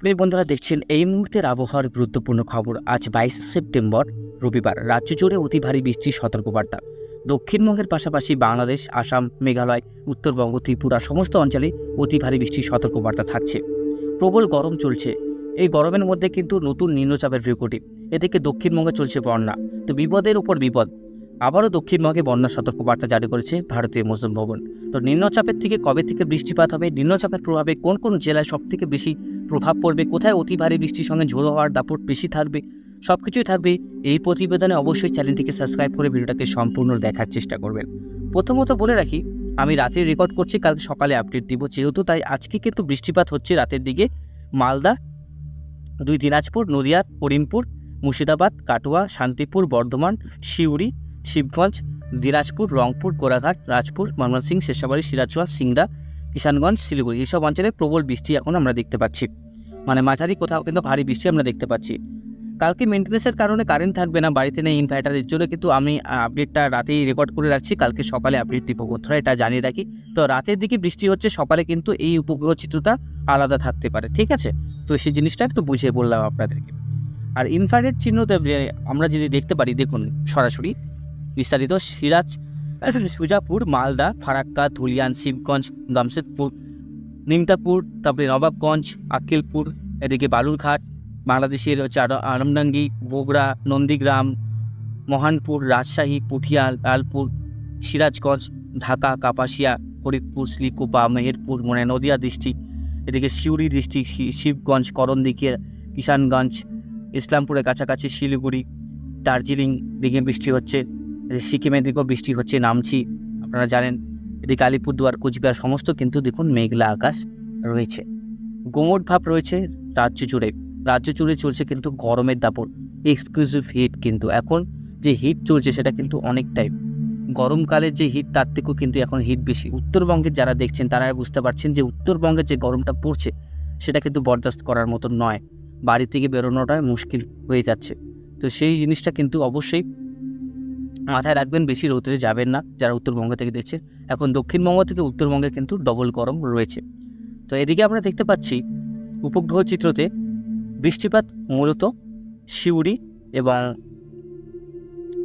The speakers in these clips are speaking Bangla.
প্রিয় বন্ধুরা, দেখছেন এই মুহূর্তের আবহাওয়ার গুরুত্বপূর্ণ খবর। আজ বাইশে সেপ্টেম্বর, রবিবার। রাজ্য জুড়ে অতি ভারী বৃষ্টির সতর্কবার্তা। দক্ষিণবঙ্গের পাশাপাশি বাংলাদেশ, আসাম, মেঘালয়, উত্তরবঙ্গ, ত্রিপুরা সমস্ত অঞ্চলে অতি ভারী বৃষ্টির সতর্কবার্তা থাকছে। প্রবল গরম চলছে। এই গরমের মধ্যে কিন্তু নতুন নিম্নচাপের বিকটি এদিকে দক্ষিণবঙ্গে চলছে বন্যা। তো বিপদের উপর বিপদ। আবারও দক্ষিণবঙ্গে বন্যা সতর্কবার্তা জারি করেছে ভারতীয় মৌসুম ভবন। তো নিম্নচাপের থেকে কবে থেকে বৃষ্টিপাত হবে? নিম্নচাপের প্রভাবে কোন কোন জেলায় সবথেকে বেশি প্রভাব পড়বে? কোথায় অতি ভারী বৃষ্টির সঙ্গে ঝোড়ো হওয়ার দাপট বেশি থাকবে? সব কিছুই থাকবে এই প্রতিবেদনে। অবশ্যই চ্যানেলটিকে সাবস্ক্রাইব করে ভিডিওটাকে সম্পূর্ণ দেখার চেষ্টা করবেন। প্রথমত বলে রাখি, আমি রাতে রেকর্ড করছি, কালকে সকালে আপডেট দিব। যেহেতু তাই আজকে কিন্তু বৃষ্টিপাত হচ্ছে রাতের দিকে। মালদা, দুই দিনাজপুর, নদিয়া, করিমপুর, মুর্শিদাবাদ, কাটোয়া, শান্তিপুর, বর্ধমান, সিউড়ি শিবগঞ্জ, দিনাজপুর, রংপুর কোরাঘাট রাজপুর ময়মনসিং শেষাবাড়ি, সিরাজগঞ্জ, সিংড়া, কিষানগঞ্জ, শিলিগুড়ি। এইসব অঞ্চলে প্রবল বৃষ্টি এখন আমরা দেখতে পাচ্ছি। মানে মাঝারি কোথাও কিন্তু ভারী বৃষ্টি আমরা দেখতে পাচ্ছি। কালকে মেনটেন্সের কারণে কারেন্ট থাকবে না, বাড়িতে নেই ইনভার্টারের জন্য কিন্তু আমি আপডেটটা রাতেই রেকর্ড করে রাখছি। কালকে সকালে আপডেট দিব, বন্ধুরা, এটা জানিয়ে রাখি। তো রাতের দিকে বৃষ্টি হচ্ছে, সকালে কিন্তু এই উপগ্রহ চিত্রটা আলাদা থাকতে পারে, ঠিক আছে? তো সেই জিনিসটা একটু বুঝিয়ে বললাম আপনাদেরকে। আর ইনফ্রারেড চিহ্নতে আমরা যদি দেখতে পারি, দেখুন, সরাসরি বিস্তারিত সিরাজ সুজাপুর, মালদা, ফারাক্কা, ধুলিয়ান, শিবগঞ্জ, জামশেদপুর, নিমতাপুর, তারপরে নবাবগঞ্জ আকিলপুর এদিকে বালুরঘাট, বাংলাদেশের হচ্ছে আর- আরামডাঙ্গি, বগুড়া, নন্দীগ্রাম, মহানপুর, রাজশাহী পুঠিয়া লালপুর, সিরাজগঞ্জ, ঢাকা, কাপাসিয়া, ফরিদপুর, শ্রীকুপা, মেহেরপুর মানে নদিয়া ডিস্ট্রিক্ট, এদিকে সিউড়ি ডিস্ট্রিক্ট শিবগঞ্জ করণদিকে কিষানগঞ্জ, ইসলামপুরের কাছাকাছি শিলিগুড়ি, দার্জিলিং, দিকে বৃষ্টি হচ্ছে। সিকিমের দিকেও বৃষ্টি হচ্ছে, নামছি। আপনারা জানেন, এদিকে আলিপুরদুয়ার কুচবিহার সমস্ত কিন্তু দেখুন মেঘলা আকাশ রয়েছে। গোমট ভাব রয়েছে রাজ্য জুড়ে। রাজ্য জুড়ে চলছে কিন্তু গরমের দাপট এক্সক্লুসিভ হিট কিন্তু। এখন যে হিট চলছে সেটা কিন্তু অনেকটাই। গরমকালের যে হিট তার থেকেও কিন্তু এখন হিট বেশি। উত্তরবঙ্গের যারা দেখছেন তারা বুঝতে পারছেন যে উত্তরবঙ্গের যে গরমটা পড়ছে, সেটা কিন্তু বরদাস্ত করার মতো নয়। বাড়ি থেকে বেরোনোটা মুশকিল হয়ে যাচ্ছে। তো সেই জিনিসটা কিন্তু অবশ্যই মাথায় রাখবেন, বেশি রোদে যাবেন না, যারা উত্তরবঙ্গ থেকে দেখছে। এখন দক্ষিণবঙ্গ থেকে উত্তরবঙ্গে কিন্তু ডবল গরম রয়েছে। তো এদিকে আমরা দেখতে পাচ্ছি, উপগ্রহ চিত্রতে বৃষ্টিপাত মূলত সিউড়ি এবং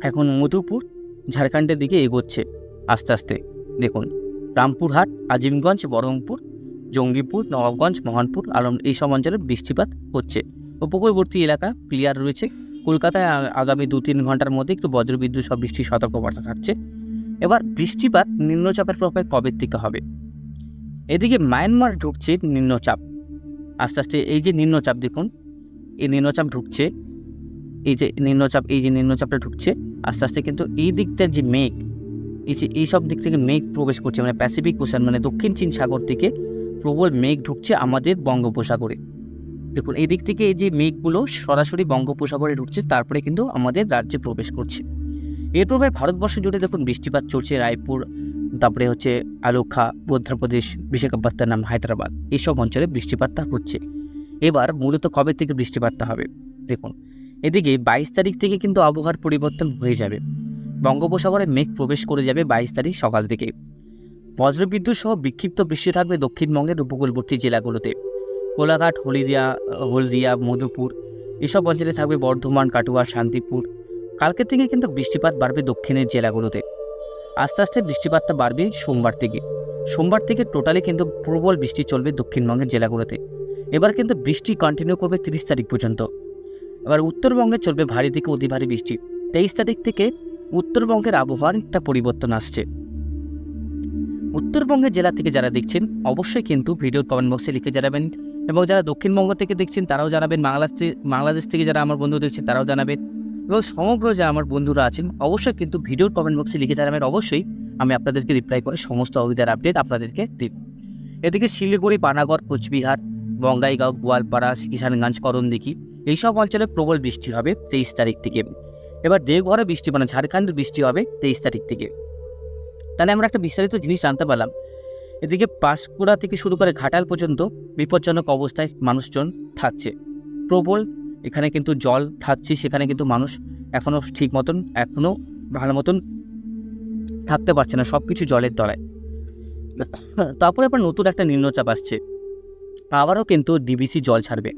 এখন মধুপুর, ঝাড়খণ্ডের দিকে এগোচ্ছে আস্তে আস্তে। দেখুন, রামপুরহাট, আজিমগঞ্জ, বহরমপুর, জঙ্গিপুর, নবাবগঞ্জ, মোহনপুর, আলম এই সব অঞ্চলে বৃষ্টিপাত হচ্ছে। উপকূলবর্তী এলাকা ক্লিয়ার রয়েছে। কলকাতায় আগামী দু তিন ঘণ্টার মধ্যে একটু বজ্রবিদ্যুৎ সব বৃষ্টির সতর্কবার্তা থাকছে। এবার বৃষ্টিপাত নিম্নচাপের প্রভাবে কবে থেকে হবে? এদিকে মায়ানমার ঢুকছে নিম্নচাপ। আস্তে আস্তে এই যে নিম্নচাপ দেখুন, এই নিম্নচাপ ঢুকছে, এই যে নিম্নচাপ, এই যে নিম্নচাপটা ঢুকছে, আস্তে আস্তে কিন্তু এই দিকটার যে মেঘ, এই যে এই সব দিক থেকে মেঘ প্রবেশ করছে মানে প্যাসিফিক ওশান মানে দক্ষিণ চীন সাগর থেকে প্রবল মেঘ ঢুকছে আমাদের বঙ্গোপসাগরে। দেখুন এই দিক থেকে এই যে মেঘগুলো সরাসরি বঙ্গোপসাগরে ঢুকছে, তারপরে কিন্তু আমাদের রাজ্যে প্রবেশ করছে। এর প্রভাবে ভারতবর্ষ জুড়ে দেখুন বৃষ্টিপাত চলছে রায়পুর, তারপরে হচ্ছে আলোখা অন্ধ্রপ্রদেশ বিশাখাপত্তনম, হায়দ্রাবাদ এইসব অঞ্চলে বৃষ্টিপাতটা হচ্ছে। এবার মূলত কবে থেকে বৃষ্টিপাতটা হবে? দেখুন, এদিকে বাইশ তারিখ থেকে কিন্তু আবহাওয়ার পরিবর্তন হয়ে যাবে। বঙ্গোপসাগরে মেঘ প্রবেশ করে যাবে বাইশ তারিখ সকাল থেকে। বজ্রবিদ্যুৎ সহ বিক্ষিপ্ত বৃষ্টি থাকবে দক্ষিণবঙ্গের উপকূলবর্তী জেলাগুলোতে। কোলাঘাট, হলদিয়া হলদিয়া, মধুপুর, এসব অঞ্চলে থাকবে বর্ধমান, কাটুয়া, শান্তিপুর। কালকে থেকে কিন্তু বৃষ্টিপাত বাড়বে দক্ষিণের জেলাগুলোতে। আস্তে আস্তে বৃষ্টিপাতটা বাড়বে সোমবার থেকে। সোমবার থেকে টোটালি কিন্তু প্রবল বৃষ্টি চলবে দক্ষিণবঙ্গের জেলাগুলোতে। এবার কিন্তু বৃষ্টি কন্টিনিউ করবে তিরিশ তারিখ পর্যন্ত। এবার উত্তরবঙ্গে চলবে ভারী থেকে অতি ভারী বৃষ্টি। তেইশ তারিখ থেকে উত্তরবঙ্গের আবহাওয়ার একটা পরিবর্তন আসছে। উত্তরবঙ্গের জেলা থেকে যারা দেখছেন, অবশ্যই কিন্তু ভিডিওর কমেন্ট বক্সে লিখে জানাবেন এবং যারা দক্ষিণবঙ্গ থেকে দেখছেন, তারাও জানাবেন, বাংলাদেশ বাংলাদেশ থেকে যারা আমার বন্ধু দেখছেন, তারাও জানাবেন। এবং সমগ্র যে আমার বন্ধুরা আছেন, অবশ্যই কিন্তু ভিডিওর কমেন্ট বক্সে লিখে জানাবেন অবশ্যই আমি আপনাদেরকে রিপ্লাই করে সমস্ত অভিধার আপডেট আপনাদেরকে দিব। এদিকে শিলিগুড়ি, পানাগড়, কোচবিহার, বঙ্গাইগাঁও, গোয়ালপাড়া, কিষানগঞ্জ, করণদিঘি, এইসব অঞ্চলে প্রবল বৃষ্টি হবে তেইশ তারিখ থেকে। এবার দেওঘরে বৃষ্টি মানে ঝাড়খণ্ডের বৃষ্টি হবে তেইশ তারিখ থেকে। তাহলে আমরা একটা বিস্তারিত জিনিস জানতে পারলাম। এদিকে পাঁশকুড়া থেকে শুরু করে ঘাটাল পর্যন্ত বিপজ্জনক অবস্থায় মানুষজন থাকছে। প্রবল এখানে কিন্তু জল থাকছে, সেখানে কিন্তু মানুষ এখনও ঠিক মতন এখনও ভালো মতন থাকতে পারছে না সব কিছু জলের তলায়। তারপরে আবার নতুন একটা নিম্নচাপ আসছে। আবারও কিন্তু ডিবিসি জল ছাড়বে।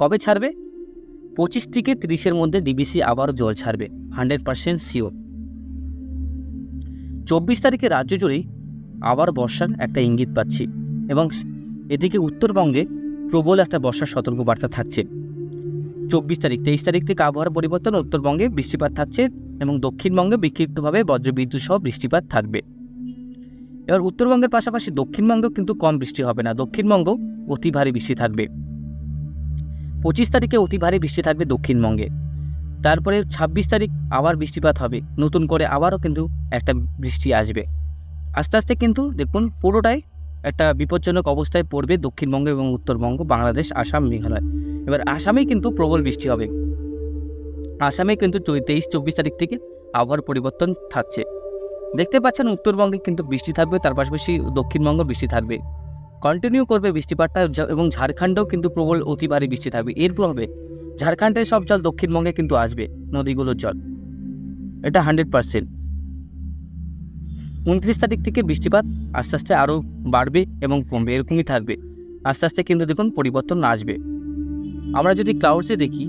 কবে ছাড়বে? পঁচিশ থেকে তিরিশের মধ্যে ডিবিসি আবারও জল ছাড়বে হান্ড্রেড পার্সেন্ট শিওর চব্বিশ তারিখে রাজ্য জুড়েই আবার বর্ষার একটা ইঙ্গিত পাচ্ছি। এবং এদিকে উত্তরবঙ্গে প্রবল একটা বর্ষার সতর্কবার্তা থাকছে। চব্বিশ তারিখ, তেইশ তারিখ থেকে আবহাওয়ার পরিবর্তন, উত্তরবঙ্গে বৃষ্টিপাত থাকছে এবং দক্ষিণবঙ্গে বিক্ষিপ্তভাবে বজ্রবিদ্যুৎ সহ বৃষ্টিপাত থাকবে। এবার উত্তরবঙ্গের পাশাপাশি দক্ষিণবঙ্গেও কিন্তু কম বৃষ্টি হবে না দক্ষিণবঙ্গ অতি ভারী বৃষ্টি থাকবে। পঁচিশ তারিখে অতি ভারী বৃষ্টি থাকবে দক্ষিণবঙ্গে। তারপরে ছাব্বিশ তারিখ আবার বৃষ্টিপাত হবে, নতুন করে আবারও কিন্তু একটা বৃষ্টি আসবে। আস্তে আস্তে কিন্তু দেখুন পুরোটাই একটা বিপজ্জনক অবস্থায় পড়বে দক্ষিণবঙ্গ এবং উত্তরবঙ্গ, বাংলাদেশ, আসাম, মেঘালয়। এবার আসামেই কিন্তু প্রবল বৃষ্টি হবে। আসামে কিন্তু তেইশ, চব্বিশ তারিখ থেকে আবহাওয়ার পরিবর্তন থাকছে। দেখতে পাচ্ছেন উত্তরবঙ্গে কিন্তু বৃষ্টি থাকবে, তার পাশাপাশি দক্ষিণবঙ্গ বৃষ্টি থাকবে। কন্টিনিউ করবে বৃষ্টিপাতটা এবং ঝাড়খণ্ডেও কিন্তু প্রবল অতি ভারী বৃষ্টি থাকবে। এর প্রভাবে ঝাড়খণ্ডের সব জল দক্ষিণবঙ্গে কিন্তু আসবে, নদীগুলোর জল। এটা হান্ড্রেড পার্সেন্ট উনত্রিশ তারিখ থেকে বৃষ্টিপাত আস্তে আস্তে আরও বাড়বে এবং কমবে, এরকমই থাকবে। আস্তে আস্তে কিন্তু দেখুন পরিবর্তন আসবে। আমরা যদি ক্লাউডসে দেখি,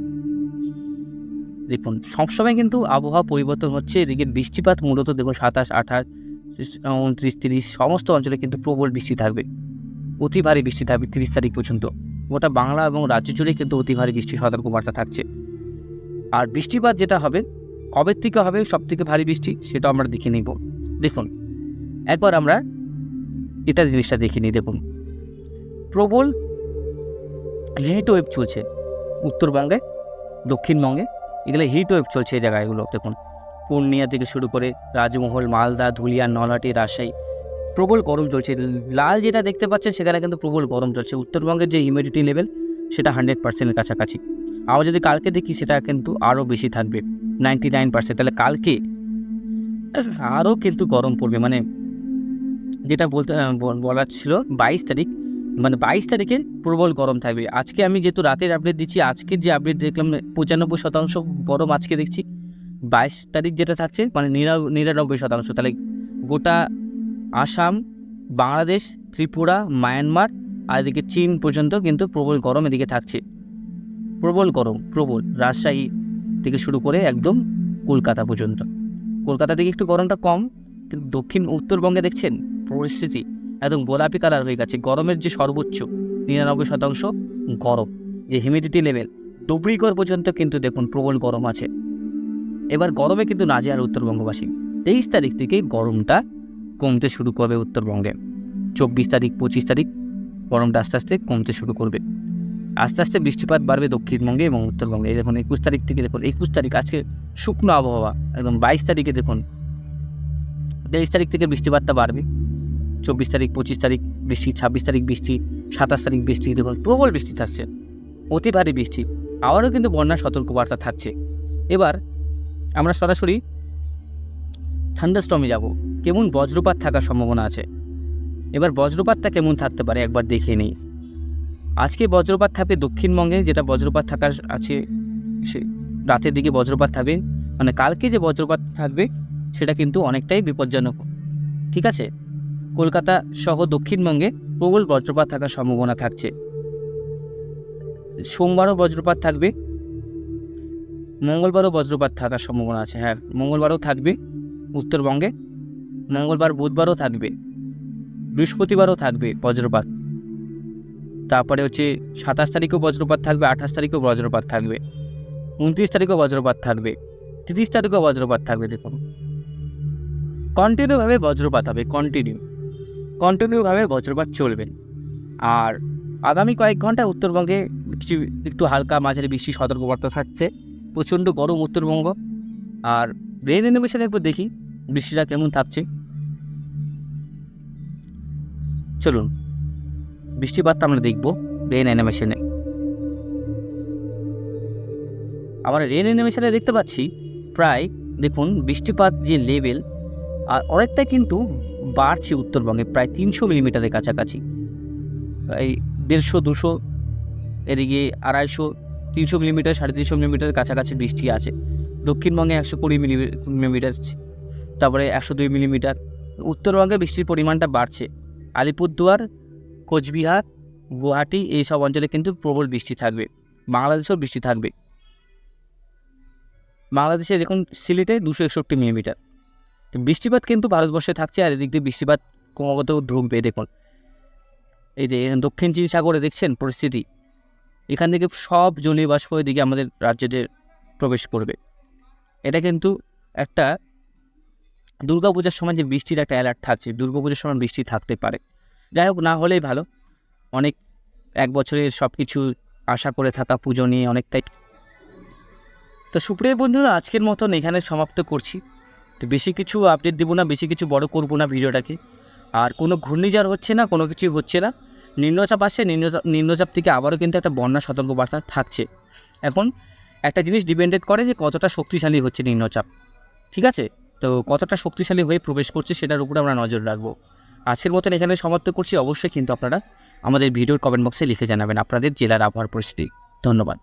দেখুন সবসময় কিন্তু আবহাওয়া পরিবর্তন হচ্ছে, এদিকে বৃষ্টিপাত মূলত দেখুন সাতাশ, আঠাশ, উনত্রিশ, তিরিশ, সমস্ত অঞ্চলে কিন্তু প্রবল বৃষ্টি থাকবে। অতি ভারী বৃষ্টি থাকবে তিরিশ তারিখ পর্যন্ত। গোটা বাংলা এবং রাজ্য জুড়েই কিন্তু অতি ভারী বৃষ্টির সতর্কবার্তা থাকছে। আর বৃষ্টিপাত যেটা হবে কবের থেকে হবে সব থেকে ভারী বৃষ্টি, সেটা আমরা দেখে নিব। দেখুন একবার আমরা এটা জিনিসটা দেখে নিই, দেখুন। প্রবল হিট ওয়েভ চলছে উত্তরবঙ্গে, দক্ষিণবঙ্গে। এগুলো হিট ওয়েভ চলছে এই জায়গাগুলো, দেখুন। পূর্ণিয়া থেকে শুরু করে রাজমহল, মালদা, ধুলিয়া, নলহাটি, রাজশাহী, প্রবল গরম চলছে। লাল যেটা দেখতে পাচ্ছেন সেখানে কিন্তু প্রবল গরম চলছে। উত্তরবঙ্গের যে হিউমিডিটি লেভেল সেটা হান্ড্রেড পার্সেন্টের কাছাকাছি। আবার যদি কালকে দেখি, সেটা কিন্তু আরও বেশি থাকবে নাইনটি নাইন পার্সেন্ট তাহলে কালকে আরও কিন্তু গরম পড়বে মানে যেটা বলতে বলার ছিল বাইশ তারিখ। মানে বাইশ তারিখে প্রবল গরম থাকবে। আজকে আমি যেহেতু রাতের আপডেট দিচ্ছি আজকের যে আপডেট দেখলাম, পঁচানব্বই শতাংশ গরম আজকে দেখছি। বাইশ তারিখ যেটা থাকছে মানে নিরা- নিরানব্বই শতাংশ। তাহলে গোটা আসাম, বাংলাদেশ, ত্রিপুরা, মায়ানমার, আর এদিকে চীন পর্যন্ত কিন্তু প্রবল গরম এদিকে থাকছে। প্রবল গরম, প্রবল রাজশাহী থেকে শুরু করে একদম কলকাতা পর্যন্ত। কলকাতা থেকে একটু গরমটা কম, কিন্তু দক্ষিণ উত্তরবঙ্গে দেখছেন? পরিস্থিতি একদম গোলাপি কালার হয়ে গেছে। গরমের যে সর্বোচ্চ নিরানব্বই শতাংশ গরম, যে হিউমিডিটি লেভেল ডুবরিগড় পর্যন্ত কিন্তু দেখুন প্রবল গরম আছে। এবার গরমে কিন্তু না নাজে আর উত্তরবঙ্গবাসী। তেইশ তারিখ থেকে গরমটা কমতে শুরু করবে উত্তরবঙ্গে। চব্বিশ তারিখ, পঁচিশ তারিখ গরমটা আস্তে আস্তে কমতে শুরু করবে। আস্তে আস্তে বৃষ্টিপাত বাড়বে দক্ষিণবঙ্গে এবং উত্তরবঙ্গে। এই দেখুন একুশ তারিখ থেকে দেখুন, একুশ তারিখ আজকে শুকনো আবহাওয়া, একদম বাইশ তারিখে দেখুন, তেইশ তারিখ থেকে বৃষ্টিপাতটা বাড়বে। চব্বিশ তারিখ, পঁচিশ তারিখ বৃষ্টি, ছাব্বিশ তারিখ বৃষ্টি, সাতাশ তারিখ বৃষ্টি দেখুন প্রবল বৃষ্টি থাকছে, অতি ভারী বৃষ্টি। আবারও কিন্তু বন্যার সতর্কবার্তা থাকছে। এবার আমরা সরাসরি থান্ডারস্টমে যাব। কেমন বজ্রপাত থাকার সম্ভাবনা আছে? এবার বজ্রপাতটা কেমন থাকতে পারে একবার দেখে নিই। আজকে বজ্রপাত থাকবে দক্ষিণবঙ্গে, যেটা বজ্রপাত থাকার আছে, সে রাতের দিকে বজ্রপাত থাকবে। মানে কালকে যে বজ্রপাত থাকবে, সেটা কিন্তু অনেকটাই বিপজ্জনক। ঠিক আছে? কলকাতা সহ দক্ষিণবঙ্গে প্রবল বজ্রপাত থাকার সম্ভাবনা থাকছে। সোমবারও বজ্রপাত থাকবে। মঙ্গলবারও বজ্রপাত থাকার সম্ভাবনা আছে হ্যাঁ। মঙ্গলবারও থাকবে উত্তরবঙ্গে। মঙ্গলবার, বুধবারও থাকবে। বৃহস্পতিবারও থাকবে বজ্রপাত। তারপরে হচ্ছে সাতাশ তারিখেও বজ্রপাত থাকবে, আঠাশ তারিখেও বজ্রপাত থাকবে। উনত্রিশ তারিখেও বজ্রপাত থাকবে। তিরিশ তারিখেও বজ্রপাত থাকবে, দেখুন। কন্টিনিউভাবে বজ্রপাত হবে কন্টিনিউ কন্টিনিউভাবে বজ্রপাত চলবে। আর আগামী কয়েক ঘণ্টা উত্তরবঙ্গে কিছু একটু হালকা মাঝারি বৃষ্টি সতর্কবার্তা থাকছে। প্রচণ্ড গরম উত্তরবঙ্গ। আর রেন অ্যানিমেশনের উপর দেখি, বৃষ্টিটা কেমন থাকছে। চলুন, বৃষ্টিপাতটা আমরা দেখব রেন অ্যানিমেশনে আমরা রেন অ্যানিমেশনে দেখতে পাচ্ছি, প্রায় দেখুন বৃষ্টিপাত যে লেভেল আর অনেকটা কিন্তু বাড়ছে উত্তরবঙ্গে, প্রায় তিনশো মিলিমিটারের কাছাকাছি। এই দেড়শো, দুশো, এদিকে আড়াইশো, তিনশো মিলিমিটার, সাড়ে তিনশো মিলিমিটারের কাছাকাছি বৃষ্টি আছে। দক্ষিণবঙ্গে একশো কুড়ি মিলি মিলিমিটার তারপরে একশো দুই মিলিমিটার। উত্তরবঙ্গে বৃষ্টির পরিমাণটা বাড়ছে। আলিপুরদুয়ার, কোচবিহার, গুয়াহাটি এই সব অঞ্চলে কিন্তু প্রবল বৃষ্টি থাকবে। বাংলাদেশেও বৃষ্টি থাকবে। বাংলাদেশে দেখুন সিলেটে দুশো একষট্টি মিলিমিটার। বৃষ্টিপাত কিন্তু ভারতবর্ষে থাকছে আর এদিক দিয়ে বৃষ্টিপাত ক্রমাগত ঢুকবে দেখুন। এই যে দক্ষিণ চীন সাগরে দেখছেন পরিস্থিতি, এখান থেকে সব জলীয় বাষ্প এদিকে আমাদের রাজ্যতে প্রবেশ করবে। এটা কিন্তু একটা দুর্গাপূজার সময় যে বৃষ্টির একটা অ্যালার্ট থাকছে, দুর্গাপূজার সময় বৃষ্টি থাকতে পারে। যাই হোক, না হলেই ভালো। অনেক এক বছরের সব কিছু আশা করে থাকা পুজো নিয়ে অনেকটাই। তো সুপ্রিয় বন্ধুরা, আজকের মতন এখানে সমাপ্ত করছি। তো বেশি কিছু আপডেট দেবো না, বেশি কিছু বড় করব না ভিডিওটাকে। আর কোনো ঘূর্ণিঝড় হচ্ছে না, কোনো কিছু হচ্ছে না। নিম্নচাপ আসছে, নিম্নচাপ নিম্নচাপ থেকে আবারও কিন্তু একটা বন্যা সতর্কবার্তা থাকছে। এখন একটা জিনিস ডিপেন্ডেড করে যে কতটা শক্তিশালী হচ্ছে নিম্নচাপ। ঠিক আছে? তো কতটা শক্তিশালী হয়ে প্রবেশ করছে সেটার উপরে আমরা নজর রাখব। আজকের মতন এখানে সমাপ্ত করছি। অবশ্যই কিন্তু আপনারা আমাদের ভিডিওর কমেন্ট বক্সে লিখে জানাবেন আপনাদের জেলার আবহাওয়ার পরিস্থিতি। ধন্যবাদ।